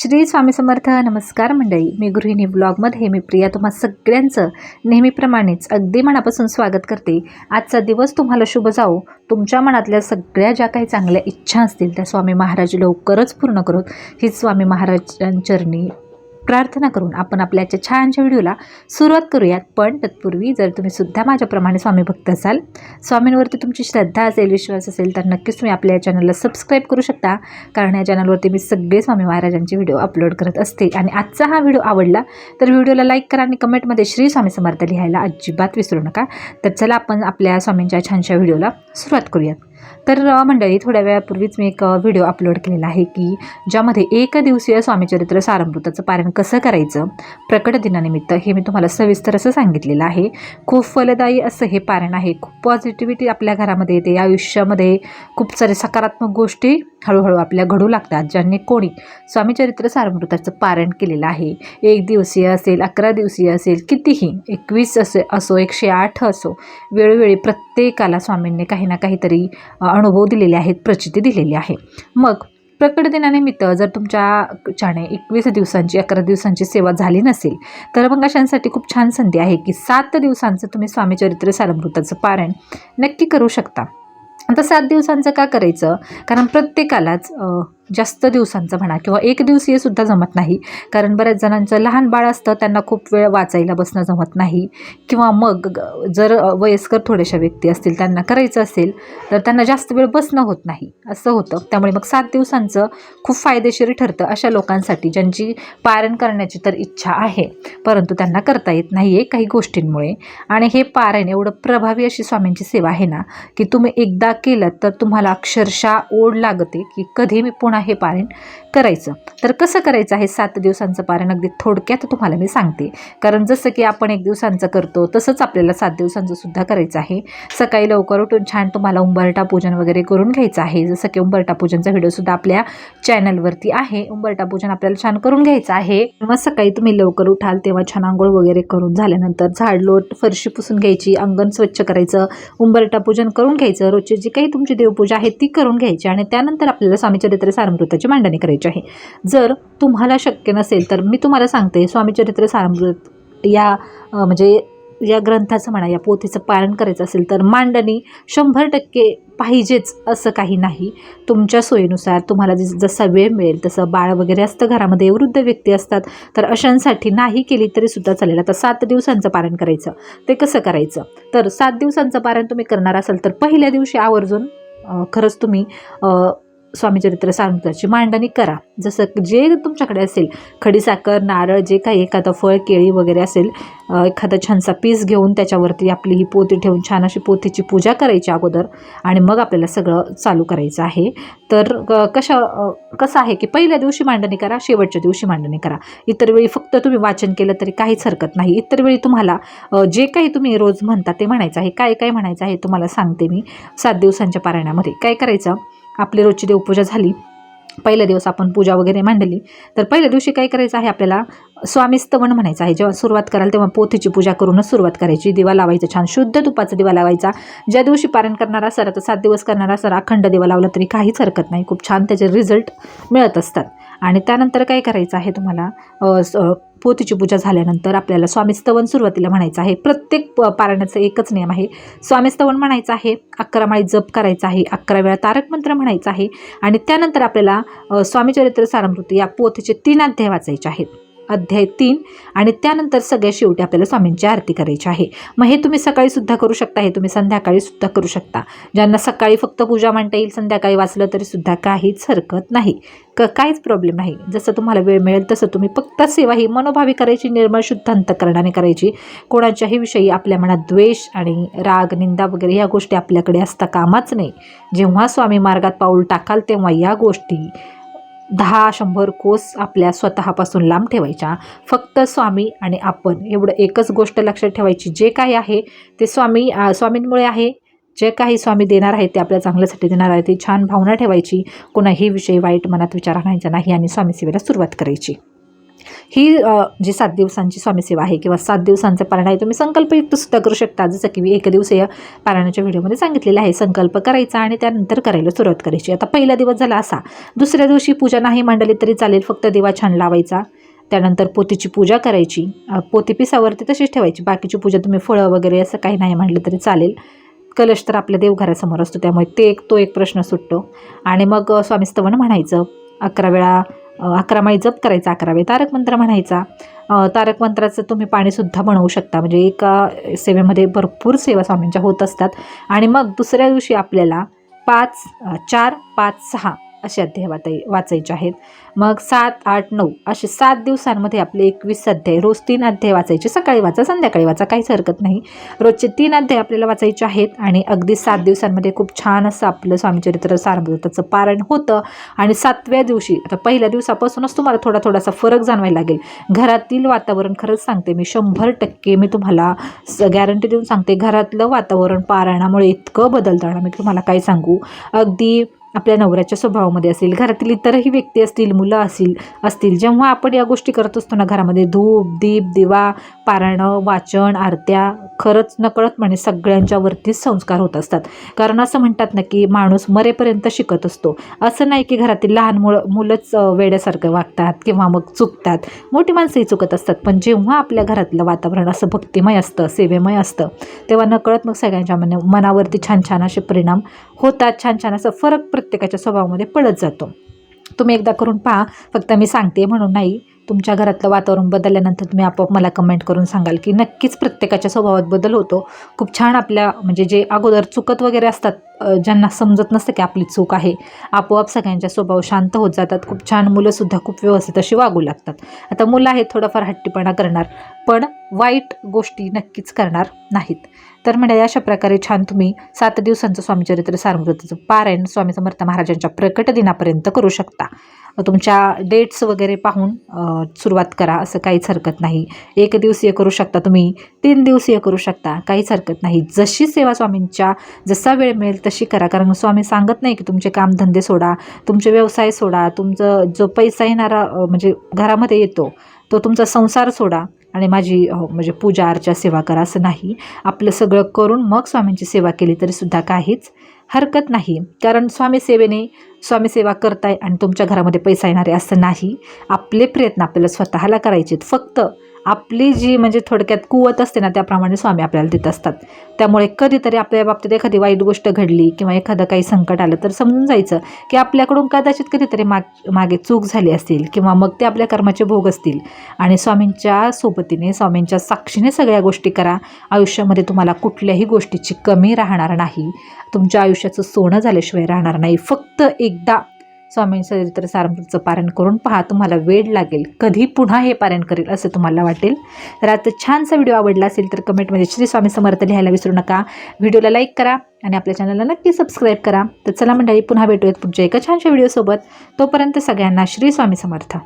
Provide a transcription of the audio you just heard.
श्री स्वामी समर्थ नमस्कार मंडळी. मी गृहिणी ब्लॉगमध्ये मी प्रिया. तुम्हा सगळ्यांचं नेहमीप्रमाणेच अगदी मनापासून स्वागत करते. आजचा दिवस तुम्हाला शुभ जाओ तुमच्या मनातल्या सगळ्या ज्या काही चांगल्या इच्छा असतील त्या स्वामी महाराज लवकरच पूर्ण करोत. हीच स्वामी महाराजांचरणी. प्रार्थना करून आपण आपल्या आजच्या छानच्या व्हिडिओला सुरुवात करूयात. पण तत्पूर्वी जर तुम्ही सुद्धा माझ्याप्रमाणे स्वामी भक्त असाल स्वामींवरती तुमची श्रद्धा असेल विश्वास असेल तर नक्कीच तुम्ही आपल्या या चॅनलला सबस्क्राईब करू शकता. कारण या चॅनलवरती मी सगळे स्वामी महाराजांचे व्हिडिओ अपलोड करत असते. आणि आजचा हा व्हिडिओ आवडला तर व्हिडिओला लाईक करा आणि कमेंटमध्ये श्री स्वामी समर्थ लिहायला अजिबात विसरू नका. तर चला आपण आपल्या स्वामींच्या छानशा व्हिडिओला सुरुवात करूयात. तर मंडळी थोड्या वेळापूर्वीच मी एक व्हिडिओ अपलोड केलेला आहे की ज्यामध्ये एक दिवसीय स्वामीचरित्र सारामृताचं पारायण कसं करायचं प्रकट दिनानिमित्त हे मी तुम्हाला सविस्तर असं सांगितलेलं आहे. खूप फलदायी असं हे पारायण आहे. खूप पॉझिटिव्हिटी आपल्या घरामध्ये येते. आयुष्यामध्ये खूप सारे सकारात्मक गोष्टी हळूहळू आपल्या घडू लागतात ज्यांनी कोणी स्वामीचरित्र सारमृताचं पारायण केलेलं आहे. एक दिवसीय असेल अकरा दिवसीय असेल कितीही एकवीस असे असो एकशे आठ असो वेळोवेळी प्रत्येकाला स्वामींनी काही ना काहीतरी अनुभव दिलेले आहेत प्रचिती दिलेली आहे. मग प्रकट दिनानिमित्त जर तुमच्याच्याने एकवीस दिवसांची अकरा दिवसांची सेवा झाली नसेल तर मग अशांसाठी खूप छान संधी आहे की सात दिवसांचं तुम्ही स्वामीचरित्र सारमृताचं पारायण नक्की करू शकता. आता सात दिवसांचं का करायचं? कारण प्रत्येकालाच जास्त दिवसांचं म्हणा किंवा एक दिवसीय सुद्धा जमत नाही. कारण बऱ्याच जणांचं लहान बाळ असतं त्यांना खूप वेळ वाचायला बसणं जमत नाही. किंवा मग जर वयस्कर थोड्याशा व्यक्ती असतील त्यांना करायचं असेल तर त्यांना जास्त वेळ बसणं होत नाही. असं होतं. त्यामुळे मग सात दिवसांचं खूप फायदेशीर ठरतं अशा लोकांसाठी ज्यांची पारण करण्याची तर इच्छा आहे. परंतु त्यांना करता येत नाही आहे काही गोष्टींमुळे. आणि हे पारण एवढं प्रभावी अशी स्वामींची सेवा आहे ना की तुम्ही एकदा केलं तर तुम्हाला अक्षरशः ओढ लागते की कधी मी पुन्हा हे पारायण करायचं. तर कसं करायचं आहे? सात दिवसांचं पारायण अगदी थोडक्यात तुम्हाला मी सांगते. कारण जसं की आपण एक दिवसांचं करतो तसंच आपल्याला सात दिवसांचं सुद्धा करायचं आहे. सकाळी लवकर उठून छान तुम्हाला उंबरटा पूजन वगैरे करून घ्यायचं आहे. जसं की उंबरटा पूजनचा व्हिडिओसुद्धा आपल्या चॅनलवरती आहे. उंबरटा पूजन आपल्याला छान करून घ्यायचं आहे. मग सकाळी तुम्ही लवकर उठाल तेव्हा छान आंघोळ वगैरे करून झाल्यानंतर झाडलोट फरशी पुसून घ्यायची. अंगण स्वच्छ करायचं. उंबरटा पूजन करून घ्यायचं. रोजची जी काही तुमची देवपूजा आहे ती करून घ्यायची आणि त्यानंतर आपल्याला स्वामीचरित्र सारमृताची मांडणी करायची आहे. जर तुम्हाला शक्य नसेल तर मी तुम्हाला सांगते स्वामीचरित्र सारमृत या म्हणजे या ग्रंथाचं म्हणा या पोथीचं पालन करायचं असेल तर मांडणी शंभर टक्के पाहिजेच असं काही नाही. तुमच्या सोयीनुसार तुम्हाला जस जसा वेळ मिळेल तसं बाळ वगैरे असतं घरामध्ये वृद्ध व्यक्ती असतात तर अशांसाठी नाही केली तरी सुद्धा चालेल. आता सात दिवसांचं पारण करायचं ते कसं करायचं? तर सात दिवसांचं पारण तुम्ही करणार असाल तर पहिल्या दिवशी आवर्जून खरंच तुम्ही स्वामीचरित्र सारामृताची मांडणी करा. जसं जे तुमच्याकडे असेल खडीसाखर नारळ जे काही एखादं फळ केळी वगैरे असेल एखादा छानसा पीस घेऊन त्याच्यावरती आपली ही पोती ठेवून छान अशी पोथीची पूजा करायची अगोदर आणि मग आपल्याला सगळं चालू करायचं आहे. तर क- कशा कसं आहे की पहिल्या दिवशी मांडणी करा शेवटच्या दिवशी मांडणी करा. इतर वेळी फक्त तुम्ही वाचन केलं तरी काहीच हरकत नाही. इतर वेळी तुम्हाला जे काही तुम्ही रोज म्हणता ते म्हणायचं आहे काय काय म्हणायचं आहे तुम्हाला सांगते मी. सात दिवसांच्या पारायणामध्ये काय करायचं? आपली रोजची देवपूजा झाली. पहिल्या दिवस आपण पूजा वगैरे मांडली. तर पहिल्या दिवशी काय करायचं आहे आपल्याला? स्वामीस्तवन म्हणायचं आहे. जेव्हा सुरुवात कराल तेव्हा पोथीची पूजा करूनच सुरुवात करायची. दिवा लावायचा छान. शुद्ध तुपाचा दिवा लावायचा. ज्या दिवशी पारण करणारा असाल आता सात दिवस करणारा असाल अखंड दिवा लावला तरी काहीच हरकत नाही. खूप छान त्याचे रिझल्ट मिळत असतात. आणि त्यानंतर काय करायचं आहे तुम्हाला? पोतीची स- पूजा झाल्यानंतर आपल्याला स्वामीस्तवन सुरुवातीला म्हणायचं आहे. प्रत्येक प- एकच नियम आहे. स्वामीस्तवन म्हणायचं आहे. अकरा माळी जप करायचा आहे. अकरा वेळा तारक मंत्र म्हणायचं आहे. आणि त्यानंतर आपल्याला स्वामीचरित्र सारमृती या पोथीचे तीन अध्याय वाचायचे आहेत. अध्याय तीन आणि त्यानंतर सगळ्या शेवटी आपल्याला स्वामींची आरती करायची आहे. मग हे तुम्ही सकाळी सुद्धा करू शकता हे तुम्ही संध्याकाळी सुद्धा करू शकता. ज्यांना सकाळी फक्त पूजा मांडता येईल संध्याकाळी वाचलं तरी सुद्धा काहीच हरकत नाही. क काहीच प्रॉब्लेम नाही. जसं तुम्हाला वेळ मिळेल तसं तुम्ही फक्त सेवा ही मनोभावी करायची निर्मळ शुद्ध अंतकरणाने करायची. कोणाच्याही विषयी आपल्या मनात द्वेष आणि राग निंदा वगैरे ह्या गोष्टी आपल्याकडे असता कामाच नाही. जेव्हा स्वामी मार्गात पाऊल टाकाल तेव्हा या गोष्टी दहा शंभर कोस आपल्या स्वतःपासून लांब ठेवायच्या. फक्त स्वामी आणि आपण. एवढं एकच गोष्ट लक्षात ठेवायची. जे काही आहे ते स्वामी स्वामींमुळे आहे. जे काही स्वामी देणार आहे ते आपल्या चांगल्यासाठी देणार आहे. ते छान भावना ठेवायची. कोणाही विषयी वाईट मनात विचार आणायचा नाही आणि स्वामी सेवेला सुरुवात करायची. ही जी सात दिवसांची स्वामीसेवा आहे किंवा सात दिवसांचं पारायण आहे तुम्ही संकल्पयुक्त सुद्धा करू शकता. जसं की मी एक दिवसीय पारायणाच्या व्हिडिओमध्ये सांगितलेलं आहे संकल्प करायचा आणि त्यानंतर करायला सुरुवात करायची. आता पहिला दिवस झाला असा. दुसऱ्या दिवशी पूजा नाही मांडली तरी चालेल फक्त दिवा छान लावायचा. त्यानंतर पोतीची पूजा करायची. पोती पिसावरती तशीच ठेवायची. बाकीची पूजा तुम्ही फळं वगैरे असं काही नाही म्हणलं तरी चालेल. कलश तर आपल्या देवघरासमोर असतो त्यामुळे ते एक तो एक प्रश्न सुटतो. आणि मग स्वामीस्तवन स्वामी स्तवन म्हणायचं. अकरा वेळा अकरा माळी जप करायचा अकरा तारक मंत्र म्हणायचा. तारक मंत्राचं तुम्ही पाणीसुद्धा बनवू शकता. म्हणजे एका सेवेमध्ये भरपूर सेवा स्वामींच्या होत असतात. आणि मग दुसऱ्या दिवशी आपल्याला पाच चार पाच सहा असे अध्याय वाचाय वाचायचे आहेत. मग सात आठ नऊ असे सात दिवसांमध्ये आपले एकवीस अध्याय रोज तीन अध्याय वाचायचे. सकाळी वाचा संध्याकाळी वाचा काहीच हरकत नाही. रोजचे तीन अध्याय आपल्याला वाचायचे आहेत आणि अगदी सात दिवसांमध्ये खूप छान असं आपलं स्वामीचरित्र सारमृताचं पारण होतं. आणि सातव्या दिवशी आता पहिल्या दिवसापासूनच तुम्हाला थोडा थोडासा फरक जाणवायला लागेल. घरातील वातावरण खरंच सांगते मी शंभर टक्के मी तुम्हाला गॅरंटी देऊन सांगते. घरातलं वातावरण पारायणामुळे इतकं बदलतं. ना मी तुम्हाला काय सांगू? अगदी आपल्या नवऱ्याच्या स्वभावामध्ये असेल घरातील इतरही व्यक्ती असतील मुलं असतील असतील जेव्हा आपण या गोष्टी करत असतो ना घरामध्ये धूप दीप दिवा पारायणं वाचन आरत्या खरंच नकळत म्हणे सगळ्यांच्यावरतीच संस्कार होत असतात. कारण असं म्हणतात ना की माणूस मरेपर्यंत शिकत असतो. असं नाही की घरातील लहान मुलं मुलंच वेड्यासारखं वागतात किंवा मग चुकतात. मोठी माणसंही चुकत असतात. पण जेव्हा आपल्या घरातलं वातावरण असं भक्तिमय असतं सेवेमय असतं तेव्हा नकळत मग सगळ्यांच्या मन मनावरती छान छान असे परिणाम होतात. छान छान असं फरक प्रत्येकाच्या स्वभावामध्ये पडत जातो. तुम्ही एकदा करून पहा. फक्त मी सांगते म्हणून नाही. तुमच्या घरातलं वातावरण बदलल्यानंतर तुम्ही आपोआप मला कमेंट करून सांगाल की नक्कीच प्रत्येकाच्या स्वभावात बदल होतो. खूप छान आपल्या म्हणजे जे अगोदर चुकत वगैरे असतात ज्यांना समजत नसतं की आपली चूक आहे आपोआप सगळ्यांच्या स्वभाव शांत होत जातात. खूप छान मुलंसुद्धा खूप व्यवस्थित अशी वागू लागतात. आता मुलं आहेत थोडंफार हट्टीपणा करणार पण वाईट गोष्टी नक्कीच करणार नाहीत. तर म्हणजे अशा प्रकारे छान तुम्ही सात दिवसांचं स्वामीचरित्र सारमृतीचं पारायण स्वामी समर्थ महाराजांच्या प्रकट दिनापर्यंत करू शकता. तुमच्या डेट्स वगैरे पाहून सुरुवात करा. असं काहीच हरकत नाही. एक दिवसीय करू शकता तुम्ही तीन दिवसीय करू शकता. काहीच हरकत नाही. जशी सेवा स्वामींच्या जसा वेळ मिळेल तशी करा. कारण स्वामी सांगत नाही की तुमचे कामधंदे सोडा तुमचे व्यवसाय सोडा तुमचं जो पैसा येणारा म्हणजे घरामध्ये येतो तो तुमचा संसार सोडा. आणि माझी म्हणजे पूजा अर्चा सेवा करा असं नाही. आपलं सगळं करून मग स्वामींची सेवा केली तरीसुद्धा काहीच हरकत नाही. कारण स्वामी सेवेने स्वामी सेवा करताय आणि तुमच्या घरामध्ये पैसा येणारे असं नाही. आपले प्रयत्न आपल्याला स्वतःला करायचे आहेत. फक्त आपली जी म्हणजे थोडक्यात कुवत असते ना त्याप्रमाणे स्वामी आपल्याला देत असतात. त्यामुळे कधीतरी आपल्या बाबतीत एखादी वाईट गोष्ट घडली किंवा एखादं काही संकट आलं तर समजून जायचं की आपल्याकडून कदाचित कधीतरी माग मागे चूक झाली असतील किंवा मग ते आपल्या कर्माचे भोग असतील. आणि स्वामींच्या सोबतीने स्वामींच्या साक्षीने सगळ्या गोष्टी करा. आयुष्यामध्ये तुम्हाला कुठल्याही गोष्टीची कमी राहणार नाही. तुमच्या आयुष्याचं सोनं झाल्याशिवाय राहणार नाही. फक्त एकदा स्वामी चरित्र सारमृतचं पारण करून पहा तुम्हाला वेळ लागेल. कधी पुन्हा हे पारण करेल असं तुम्हाला वाटेल. तर आता छानसा व्हिडिओ आवडला असेल तर कमेंटमध्ये श्री स्वामी समर्थ लिहायला विसरू नका. व्हिडिओला लाईक करा आणि आपल्या चॅनलला नक्की सबस्क्राईब करा. तर चला मंडळी पुन्हा भेटूयात पुढच्या एका छानशा व्हिडिओसोबत. तोपर्यंत सगळ्यांना श्री स्वामी समर्थ.